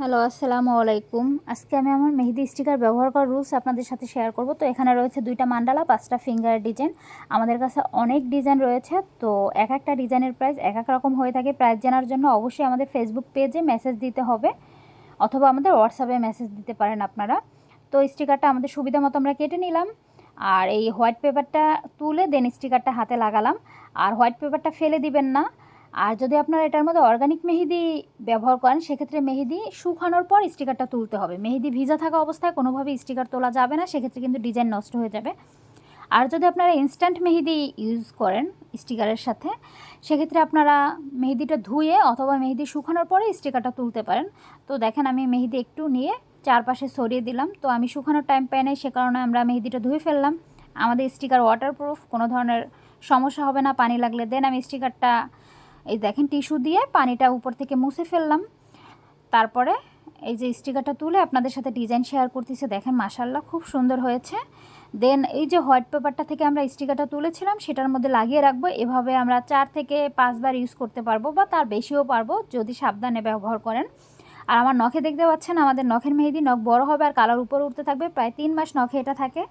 Hello, আসসালামু আলাইকুম। আজকে আমি আমার মেহেদি স্টিকার ব্যবহার করার রুলস আপনাদের সাথে শেয়ার করব। তো এখানে রয়েছে দুইটা মান্ডালা, পাঁচটা ফিঙ্গার ডিজাইন। আমাদের কাছে অনেক ডিজাইন রয়েছে। তো এক একটা ডিজাইনের প্রাইস এক এক রকম হয়ে থাকে। প্রাইস জানার জন্য অবশ্যই আমাদের ফেসবুক পেজে মেসেজ দিতে হবে অথবা আমাদের হোয়াটসঅ্যাপে মেসেজ দিতে পারেন আপনারা। তো স্টিকারটা আমাদের সুবিধা মতো আমরা কেটে নিলাম। আর এই হোয়াইট পেপারটা তুলে দেন স্টিকারটা হাতে লাগালাম। আর হোয়াইট পেপারটা ফেলে দিবেন না। আর যদি আপনারা এটার মধ্যে অর্গানিক মেহেদি ব্যবহার করেন, সেক্ষেত্রে মেহেদি শুকানোর পর স্টিকারটা তুলতে হবে। মেহেদি ভিজা থাকা অবস্থায় কোনোভাবে স্টিকার তোলা যাবে না, সেক্ষেত্রে কিন্তু ডিজাইন নষ্ট হয়ে যাবে। আর যদি আপনারা ইনস্ট্যান্ট মেহেদি ইউজ করেন স্টিকারের সাথে, সেক্ষেত্রে আপনারা মেহেদিটা ধুয়ে অথবা মেহেদি শুকানোর পরে স্টিকারটা তুলতে পারেন। তো দেখেন আমি মেহেদি একটু নিয়ে চারপাশে সরিয়ে দিলাম। তো আমি শুকানোর টাইম পাই নাই, সে কারণে আমরা মেহেদিটা ধুয়ে ফেললাম। আমাদের স্টিকার ওয়াটারপ্রুফ কোনো ধরনের সমস্যা হবে না, পানি লাগলে দেন আমি স্টিকারটা এই দেখেন টিস্যু দিয়ে পানিটা উপর থেকে মুছে ফেললাম। তারপরে এই যে স্টিকারটা তুলে আপনাদের সাথে ডিজাইন শেয়ার করতেছে, দেখেন মাসাল্লাহ খুব সুন্দর হয়েছে। দেন এই যে হোয়াইট পেপারটা থেকে আমরা স্টিকারটা তুলেছিলাম, সেটার মধ্যে লাগিয়ে রাখব। এভাবে আমরা চার থেকে পাঁচবার ইউজ করতে পারব বা তার বেশিও পারব, যদি সাবধানে ব্যবহার করেন। আর আমার নখে দেখতে পাচ্ছেন, আমাদের নখের মেহেদি নখ বড় হবে আর কালার উপরে উঠতে থাকবে। প্রায় তিন মাস নখে এটা থাকে।